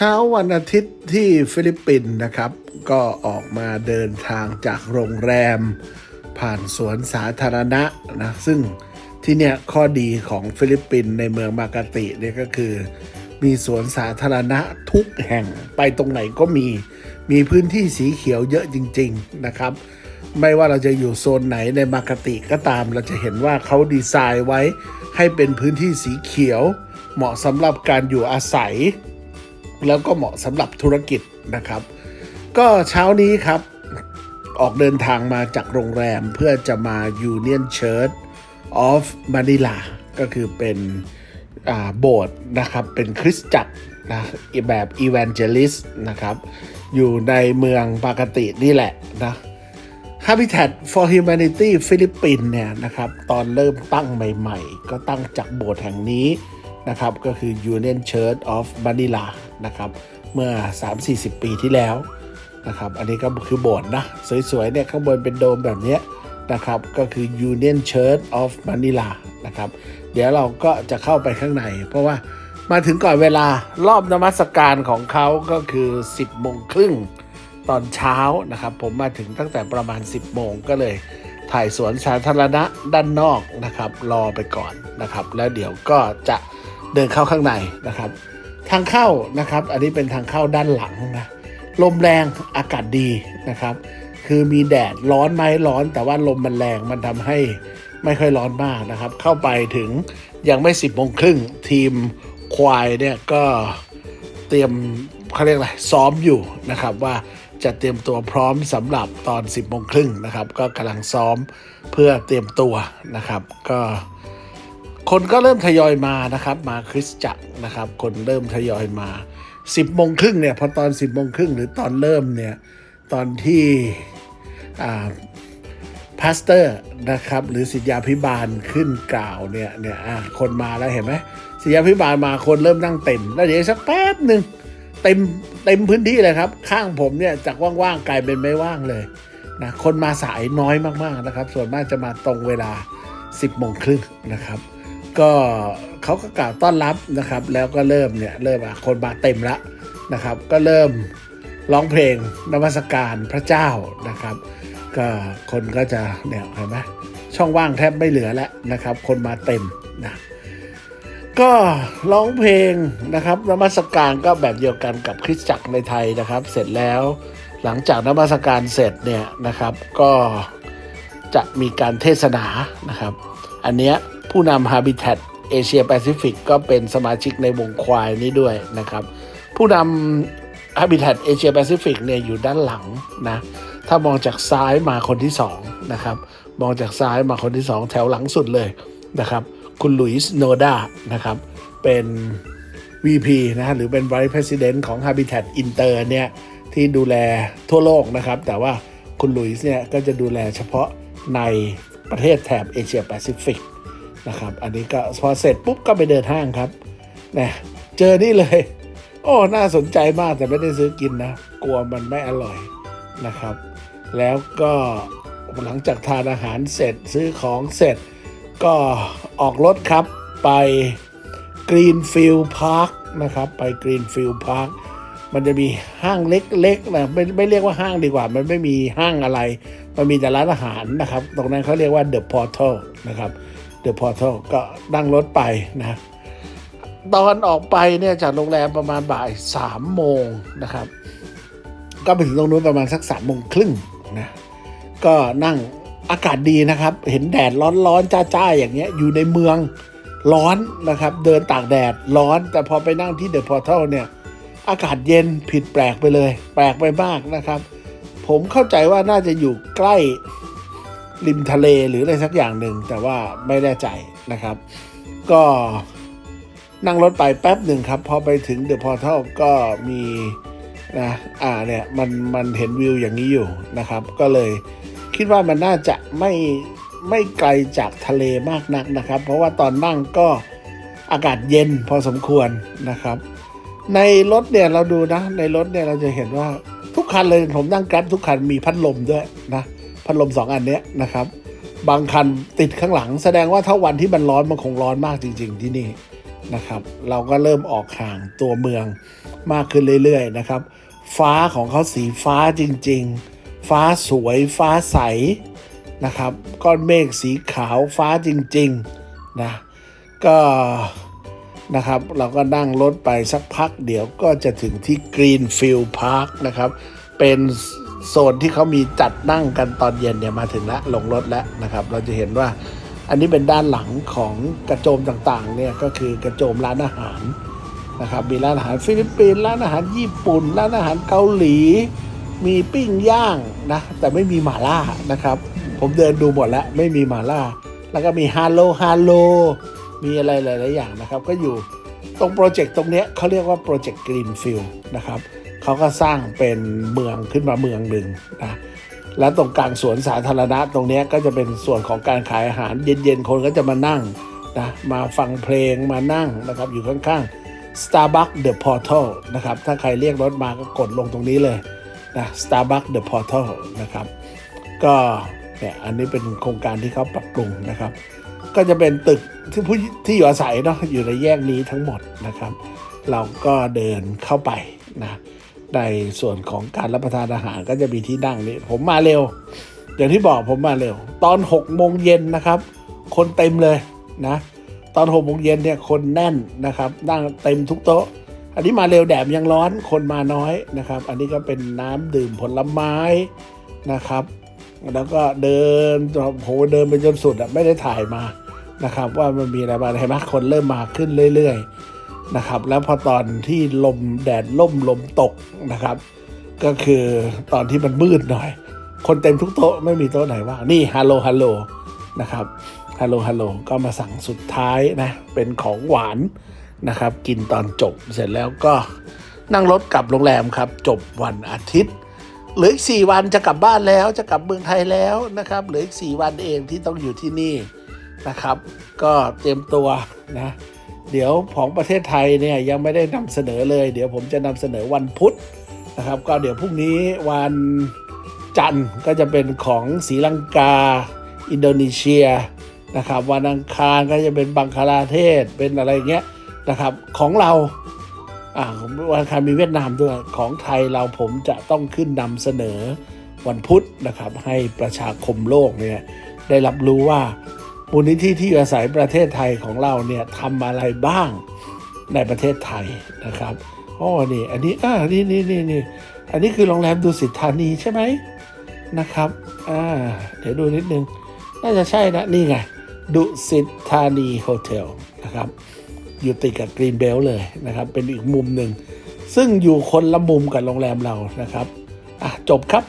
เช้าวันอาทิตย์ที่ฟิลิปปินส์นะครับ ก็ออกมาเดินทางจากโรงแรม ผ่านสวนสาธารณะนะซึ่งที่เนี่ยข้อดีของฟิลิปปินส์ในเมืองมากาติเนี่ยก็คือ มีสวนสาธารณะทุกแห่งไปตรงไหนก็มี มีพื้นที่สีเขียวเยอะจริง ๆนะครับ ไม่ว่าเราจะอยู่โซนไหนในมากาติก็ตามเราจะเห็นว่าเขาดีไซน์ไว้ให้เป็นพื้นที่สีเขียว เหมาะสำหรับการอยู่อาศัย แล้วก็เหมาะสำหรับธุรกิจนะครับ ก็เช้านี้ครับ ออกเดินทางมาจากโรงแรมเพื่อจะมา Union Church of Manila ก็คือเป็นโบสถ์นะครับ เป็นคริสตจักรนะแบบ Evangelist นะครับ อยู่ในเมืองปากตินี่แหละนะ Habitat for Humanity ฟิลิปปินเนี่ยนะครับ ตอนเริ่มตั้งใหม่ ๆ ก็ตั้งจากโบสถ์แห่งนี้นะครับ ก็คือ Union Church of Manila นะครับเมื่อ 3-40 ปีที่แล้วนะครับอันนี้ก็คือโบสถ์นะ สวยๆเนี่ยข้างบนเป็นโดมแบบนี้นะครับก็คือ Union Church of Manila นะครับเดี๋ยวเราก็จะเข้าไปข้างใน เพราะว่ามาถึงก่อนเวลารอบนมัสการของเขาก็คือ 10โมงครึ่งตอนเช้านะครับ ผมมาถึงตั้งแต่ประมาณ 10โมงก็เลยถ่ายสวนสาธารณะด้านนอกนะครับ รอไปก่อนนะครับ แล้วเดี๋ยวก็จะเดินเข้าข้างในนะครับ ทางเข้านะครับ อันนี้เป็นทางเข้าด้านหลังนะ ลมแรงอากาศดีนะครับ คือมีแดดร้อนไหมร้อน แต่ว่าลมมันแรงมันทำให้ไม่ค่อยร้อนมากนะครับ เข้าไปถึงยังไม่10โมงครึ่งทีมควายเนี่ยก็เตรียมเขาเรียกอะไรซ้อมอยู่นะครับว่าจะเตรียมตัวพร้อมสำหรับตอน 10บโมงครึ่งนะครับ ก็กำลังซ้อมเพื่อเตรียมตัวนะครับ ก็ คนก็เริ่มทยอยมานะครับ มาคริสจักรนะครับ คนเริ่มทยอยมา 10โมงครึ่งเนี่ยพอตอน 10โมงครึ่งหรือตอนเริ่มเนี่ยตอนที่อ่าพาสเตอร์นะครับหรือศิษยาพิบาลขึ้นกล่าวเนี่ยเนี่ยคนมาแล้วเห็นไหมศิษยาพิบาลมาคนเริ่มนั่งเต็ม แล้วเดี๋ยวสักแป๊บหนึ่งเต็มเต็มพื้นที่เลยครับ ข้างผมเนี่ยจากว่างๆกลายเป็นไม่ว่างเลยนะคนมาสายน้อยมากๆนะครับ ส่วนมากจะมาตรงเวลา 10โมงครึ่งนะครับ ก็เขาก็กล่าวต้อนรับนะครับ แล้วก็เริ่มเนี่ยเริ่มอะคนมาเต็มละนะครับ ก็เริ่มร้องเพลงนมัสการพระเจ้านะครับ ก็คนก็จะเนี่ยเห็นไหมช่องว่างแทบไม่เหลือแล้วนะครับ คนมาเต็มนะก็ร้องเพลงนะครับนมัสการก็แบบเดียวกันกับคริสตจักรในไทยนะครับ เสร็จแล้วหลังจากนมัสการเสร็จเนี่ยนะครับก็จะมีการเทศนานะครับ อันเนี้ย ผู้นำ Habitat Asia Pacific ก็เป็นสมาชิกในวงควายนี้ด้วยนะครับ ผู้นำ Habitat Asia Pacific เนี่ยอยู่ด้านหลังนะ ถ้ามองจากซ้ายมาคนที่สองนะครับ มองจากซ้ายมาคนที่สองแถวหลังสุดเลยนะครับ คุณลุยส์โนดานะครับ เป็น VP นะฮะหรือเป็น Vice President ของ Habitat Inter เนี่ย ที่ดูแลทั่วโลกนะครับ แต่ว่าคุณลุยส์เนี่ยก็จะดูแลเฉพาะในประเทศแถบเอเชียแปซิฟิก นะครับ อันนี้ก็พอเสร็จปุ๊บก็ไปเดินห้างครับนะเจอนี่เลย โอ้ น่าสนใจมากแต่ไม่ได้ซื้อกินนะ กลัวมันไม่อร่อยนะครับ แล้วก็หลังจากทานอาหารเสร็จซื้อของเสร็จ ก็ออกรถครับไป Greenfield Park นะครับไป Greenfield Park มันจะมีห้างเล็กๆนะไม่ไม่เรียกว่าห้างดีกว่า มันไม่มีห้างอะไร มันมีแต่ร้านอาหารนะครับ ตรงนั้นเขาเรียกว่า The Portal นะครับ The Portal ก็นั่งรถไปนะตอนออกไปเนี่ยจากโรงแรมประมาณบ่ายสามโมงนะครับ ก็ไปถึงตรงนู้นประมาณสักสามโมงครึ่งนะก็นั่งอากาศดีนะครับ เห็นแดดร้อนๆจ้าๆอย่างเงี้ยอยู่ในเมืองร้อนนะครับ เดินตากแดดร้อน แต่พอไปนั่งที่เดอะพอร์ทัลเนี่ย อากาศเย็นผิดแปลกไปเลย แปลกไปมากนะครับ ผมเข้าใจว่าน่าจะอยู่ใกล้ ริมทะเลหรืออะไรสักอย่างหนึ่ง แต่ว่าไม่แน่ใจนะครับ ก็นั่งรถไปแป๊บหนึ่งครับ พอไปถึงเดอะพอร์ทัลก็มีนะอ่าเนี่ยมันมันเห็นวิวอย่างนี้อยู่นะครับ ก็เลยคิดว่ามันน่าจะไม่ไม่ไกลจากทะเลมากนักนะครับ เพราะว่าตอนนั่งก็อากาศเย็นพอสมควรนะครับ ในรถเนี่ยเราดูนะ ในรถเนี่ยเราจะเห็นว่าทุกคันเลยผมนั่งแกร็บทุกคันมีพัดลมด้วยนะ พัดลมสองอันเนี้ยนะครับ บางคันติดข้างหลัง แสดงว่าถ้าวันที่มันร้อนมันคงร้อนมากจริง ๆ ที่นี่นะครับ เราก็เริ่มออกห่างตัวเมืองมากขึ้นเรื่อยๆนะครับ ฟ้าของเขาสีฟ้าจริง ๆ ฟ้าสวยฟ้าใสนะครับ ก้อนเมฆสีขาวฟ้าจริงๆนะก็นะครับเราก็นั่งรถไปสักพักเดี๋ยวก็จะถึงที่ Greenfield Park นะครับ เป็น โซนที่เขามีจัดนั่งกันตอนเย็นเนี่ยมาถึงแล้วลงรถแล้วนะครับ เราจะเห็นว่าอันนี้เป็นด้านหลังของกระโจมต่างๆเนี่ยก็คือกระโจมร้านอาหารนะครับมีร้านอาหารฟิลิปปินส์ร้านอาหารญี่ปุ่น ร้านอาหารเกาหลี มีปิ้งย่างนะแต่ไม่มีหม่าล่านะครับ ผมเดินดูหมดแล้วไม่มีหม่าล่า แล้วก็มีฮาโลฮาโลมีอะไรหลาย ๆ อย่างนะครับ ก็อยู่ตรงโปรเจกต์ตรงเนี้ยเขาเรียกว่าโปรเจกต์กรีนฟิลด์นะครับ เขาก็สร้างเป็นเมืองขึ้นมาเมืองหนึ่งนะและตรงกลางสวนสาธารณะตรงนี้ก็จะเป็นส่วนของการขายอาหาร เย็นๆ คนก็จะมานั่งนะมาฟังเพลงมานั่งนะครับอยู่ข้างๆ Starbucks The Portal นะครับถ้าใครเรียกรถมาก็กดลงตรงนี้เลยนะ Starbucks The Portal นะครับก็เนี่ยอันนี้เป็นโครงการที่เขาปรับปรุงนะครับ ก็จะเป็นตึกที่ผู้ที่อยู่อาศัยเนาะอยู่ในแยกนี้ทั้งหมดนะครับ เราก็เดินเข้าไปนะ ในส่วนของการรับประทานอาหารก็จะมีที่นั่งนี่ผมมาเร็ว อย่างที่บอกผมมาเร็ว ตอน6โมงเย็นนะครับ คนเต็มเลยนะ ตอนหกโมงเย็นเนี่ยคนแน่นนะครับนั่งเต็มทุกโต๊ะ อันนี้มาเร็วแดดยังร้อนคนมาน้อยนะครับ อันนี้ก็เป็นน้ำดื่มผลไม้นะครับ แล้วก็เดินโหเดินไปจนสุดอะไม่ได้ถ่ายมานะครับ ว่ามันมีอะไรบ้างเห็นไหมคนเริ่มมาขึ้นเรื่อย ๆ นะครับ แล้วพอตอนที่ลมแดดล่มลมตกนะครับ ก็คือตอนที่มันมืดหน่อย คนเต็มทุกโต๊ะไม่มีโต๊ะไหนว่างนี่ฮัลโหลฮัลโหลนะครับฮัลโหลฮัลโหลก็มาสั่งสุดท้ายนะ เป็นของหวานนะครับ กินตอนจบเสร็จแล้วก็นั่งรถกลับโรงแรมครับ จบวันอาทิตย์เหลืออีกสี่วันจะกลับบ้านแล้วจะกลับเมืองไทยแล้วนะครับเหลืออีกสี่วันเองที่ต้องอยู่ที่นี่นะครับ ก็เตรียมตัวนะ เดี๋ยวของประเทศไทยเนี่ยยังไม่ได้นำเสนอเลย เดี๋ยวผมจะนำเสนอวันพุธนะครับ ก็เดี๋ยวพรุ่งนี้วันจันทร์ก็จะเป็นของศรีลังกา อินโดนีเซียนะครับวันอังคารก็จะเป็นบังคลาเทศเป็นอะไรเงี้ยนะครับของเราอ่าวันอังคารมีเวียดนามด้วยของไทยเราผมจะต้องขึ้นนำเสนอวันพุธนะครับให้ประชาคมโลกเนี่ยได้รับรู้ว่า มูลนิธิที่อยู่อาศัยประเทศไทยของเราเนี่ยทำอะไรบ้างในประเทศไทยนะครับอ๋อนี่อันนี้อ่านี่นี่นี่นี่อันนี้คือโรงแรมดุสิตธานีใช่ไหมนะครับอ่าเดี๋ยวดูนิดนึง น่าจะใช่นะ นี่ไงดุสิตธานีโฮเทลนะครับอยู่ติดกับกรีนเบลเลยนะครับ เป็นอีกมุมหนึ่ง ซึ่งอยู่คนละมุมกับโรงแรมเรานะครับอะจบครับ